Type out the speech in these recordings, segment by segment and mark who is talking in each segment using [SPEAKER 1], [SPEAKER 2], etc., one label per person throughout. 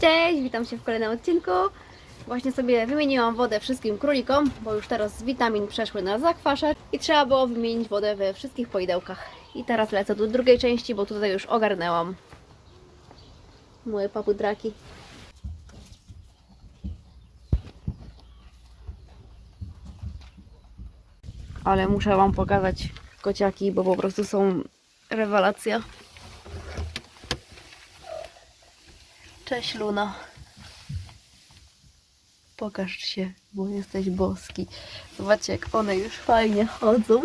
[SPEAKER 1] Cześć, witam się w kolejnym odcinku. Właśnie sobie wymieniłam wodę wszystkim królikom, bo już teraz z witamin przeszły na zakwasze i trzeba było wymienić wodę we wszystkich poidełkach. I teraz lecę do drugiej części, bo tutaj już ogarnęłam moje papudraki. Ale muszę Wam pokazać kociaki, bo po prostu są rewelacja. Cześć Luna. Pokaż się, bo jesteś boski. Zobaczcie, jak one już fajnie chodzą.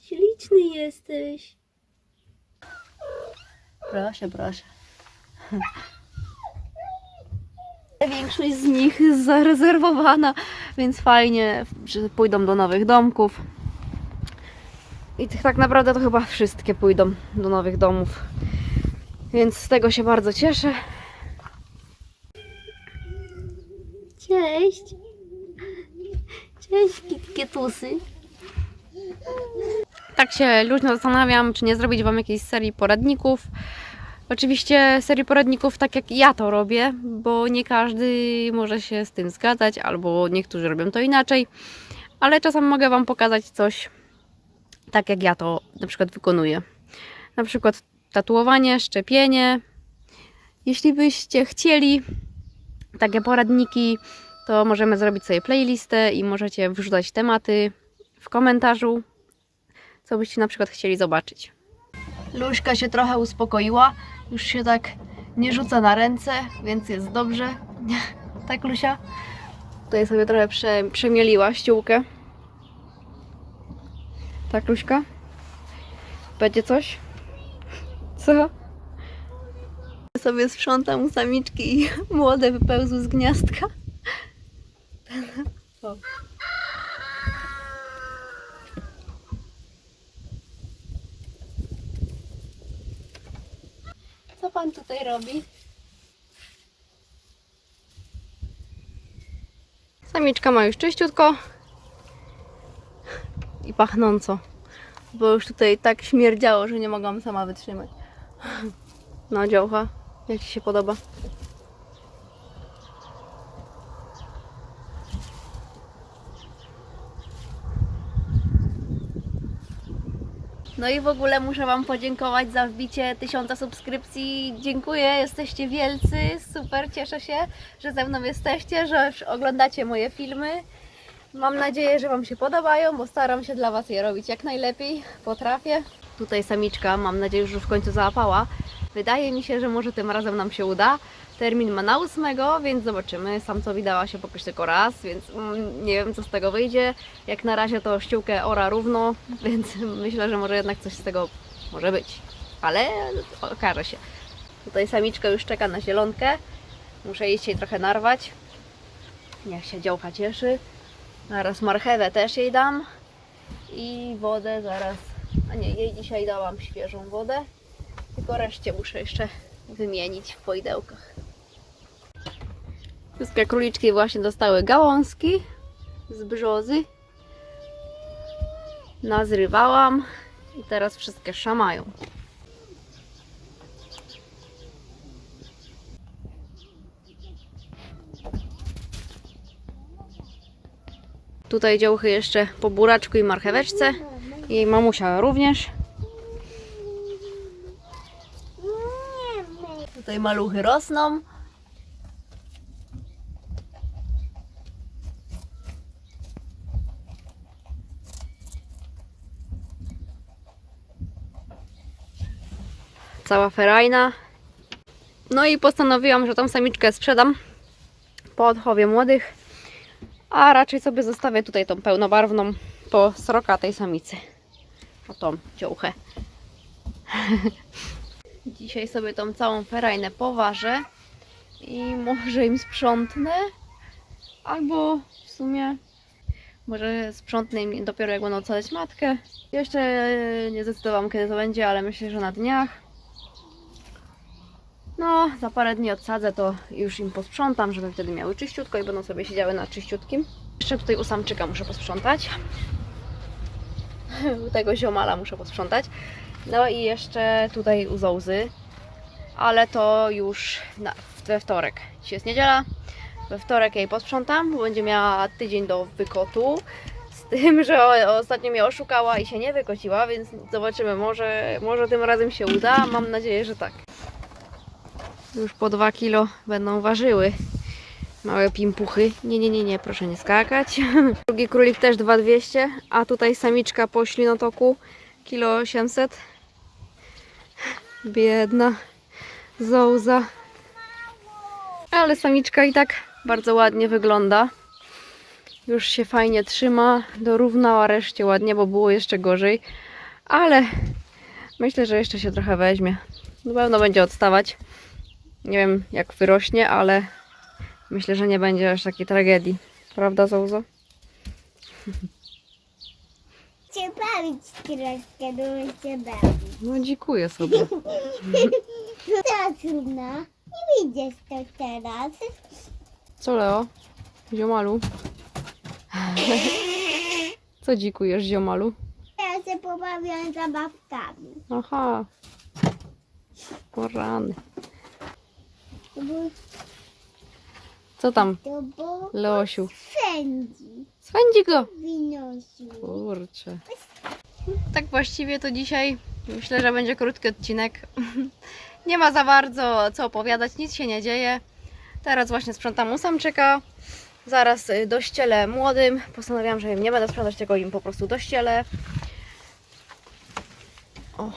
[SPEAKER 1] Śliczny jesteś. Proszę, proszę. Większość z nich jest zarezerwowana, więc fajnie, że pójdą do nowych domków. I tak naprawdę to chyba wszystkie pójdą do nowych domów. Więc z tego się bardzo cieszę. Cześć. Cześć, kitkietusy. Tak się luźno zastanawiam, czy nie zrobić Wam jakiejś serii poradników. Oczywiście serii poradników tak jak ja to robię, bo nie każdy może się z tym zgadzać, albo niektórzy robią to inaczej. Ale czasem mogę Wam pokazać coś tak jak ja to na przykład wykonuję. Na przykład tatuowanie, szczepienie. Jeśli byście chcieli takie poradniki, to możemy zrobić sobie playlistę i możecie wrzucać tematy w komentarzu, co byście na przykład chcieli zobaczyć. Luśka się trochę uspokoiła, już się tak nie rzuca na ręce, więc jest dobrze. tak, Lusia? Tutaj sobie trochę prze, przemieliła ściółkę. Tak, Luśka? Będzie coś? Co? Ja sobie sprzątam u samiczki i młode wypełzły z gniazdka. O. Co pan tutaj robi? Samiczka ma już czyściutko pachnąco, bo już tutaj tak śmierdziało, że nie mogłam sama wytrzymać. No dziołcha, jak Ci się podoba? No i w ogóle muszę Wam podziękować za wbicie tysiąca subskrypcji. Dziękuję, jesteście wielcy, super, cieszę się, że ze mną jesteście, że oglądacie moje filmy. Mam nadzieję, że Wam się podobają, bo staram się dla Was je robić jak najlepiej potrafię. Tutaj samiczka, mam nadzieję, że w końcu załapała. Wydaje mi się, że może tym razem nam się uda. Termin ma na 8, więc zobaczymy. Samcowi dała się pokryć tylko raz, więc mm, nie wiem co z tego wyjdzie. Jak na razie to ściółkę ora równo, więc myślę, że może jednak coś z tego może być. Ale okaże się. Tutaj samiczka już czeka na zielonkę. Muszę jej trochę narwać. Niech się działka cieszy. Zaraz marchewę też jej dam. I wodę zaraz. A nie, jej dzisiaj dałam świeżą wodę. Tylko reszcie muszę jeszcze wymienić w poidełkach. Wszystkie króliczki właśnie dostały gałązki z brzozy. Nazrywałam i teraz wszystkie szamają. Tutaj działchy jeszcze po buraczku i marcheweczce. Jej mamusia również. Tutaj maluchy rosną. Cała ferajna. No i postanowiłam, że tą samiczkę sprzedam po odchowie młodych, a raczej sobie zostawię tutaj tą pełnobarwną po srokatej samicy. O tą dziołchę. Dzisiaj sobie tą całą ferajnę poważę i może im sprzątnę. Albo w sumie może sprzątnę im dopiero jak będą ocalać matkę. Jeszcze nie zdecydowałam kiedy to będzie, ale myślę, że na dniach. No, za parę dni odsadzę, to już im posprzątam, żeby wtedy miały czyściutko i będą sobie siedziały na czyściutkim. Jeszcze tutaj u samczyka muszę posprzątać. tego ziomala muszę posprzątać. No i jeszcze tutaj u Zołzy, ale to już na, we wtorek. Dzisiaj jest niedziela, we wtorek jej posprzątam, bo będzie miała tydzień do wykotu. Z tym, że ostatnio mnie oszukała i się nie wykociła, więc zobaczymy, może, może tym razem się uda. Mam nadzieję, że tak. Już po 2 kilo będą ważyły. Małe pimpuchy. Nie, nie, nie, nie, proszę nie skakać. Drugi królik też 2200, a tutaj samiczka po ślinotoku kilo 800. Biedna Zołza. Ale samiczka i tak bardzo ładnie wygląda. Już się fajnie trzyma, dorównała reszcie ładnie, bo było jeszcze gorzej. Ale myślę, że jeszcze się trochę weźmie. Na pewno będzie odstawać. Nie wiem jak wyrośnie, ale myślę, że nie będzie aż takiej tragedii. Prawda, Zołzo?
[SPEAKER 2] Cię bawić troszkę, dużo się bawić.
[SPEAKER 1] No dziękuję sobie.
[SPEAKER 2] Teraz trudno. Nie widzisz to teraz.
[SPEAKER 1] Co Leo? Ziomalu? Co dzikujesz, ziomalu?
[SPEAKER 2] Teraz się pobawiam zabawkami.
[SPEAKER 1] Aha. O rany.
[SPEAKER 2] To był,
[SPEAKER 1] Co tam,
[SPEAKER 2] to był
[SPEAKER 1] Leosiu? Swędzi go! Kurczę. Tak właściwie to dzisiaj myślę, że będzie krótki odcinek. Nie ma za bardzo co opowiadać, nic się nie dzieje. Teraz właśnie sprzątam u samczyka. Zaraz y, dościelę młodym. Postanowiłam, że im nie będę sprzątać, tylko im po prostu dościelę. O.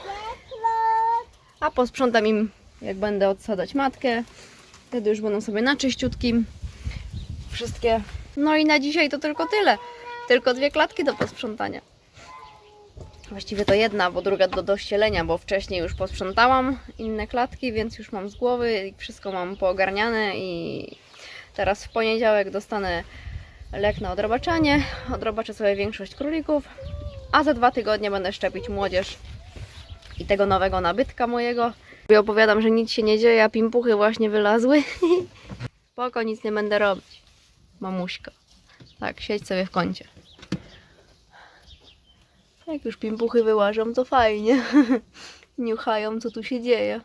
[SPEAKER 1] A posprzątam im, jak będę odsadzać matkę. Wtedy już będą sobie na czyściutkim. Wszystkie. No i na dzisiaj to tylko tyle. Tylko dwie klatki do posprzątania. Właściwie to jedna, bo druga do dościelenia, bo wcześniej już posprzątałam inne klatki, więc już mam z głowy i wszystko mam poogarniane i teraz w poniedziałek dostanę lek na odrobaczanie. Odrobaczę sobie większość królików, a za dwa tygodnie będę szczepić młodzież i tego nowego nabytka mojego. I opowiadam, że nic się nie dzieje, a pimpuchy właśnie wylazły. Spoko, nic nie będę robić. Mamuśka. Tak, siedź sobie w kącie. Jak już pimpuchy wyłażą, to fajnie. Niuchają, co tu się dzieje.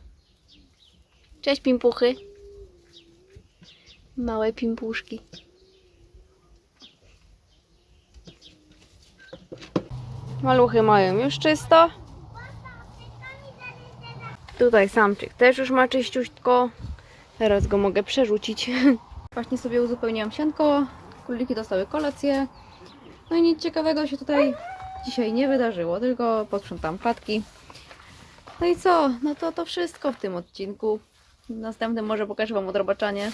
[SPEAKER 1] Cześć, pimpuchy. Małe pimpuszki. Maluchy mają już czysto. Tutaj samczyk też już ma czyściutko. Teraz go mogę przerzucić. Właśnie sobie uzupełniłam sianko. Króliki dostały kolację. No i nic ciekawego się tutaj dzisiaj nie wydarzyło, tylko posprzątam klatki. No i co? No to to wszystko w tym odcinku. Następnym może pokażę Wam odrobaczanie.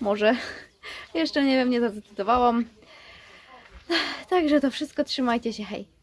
[SPEAKER 1] Może. Jeszcze nie wiem, nie zadecydowałam. Także to wszystko. Trzymajcie się. Hej.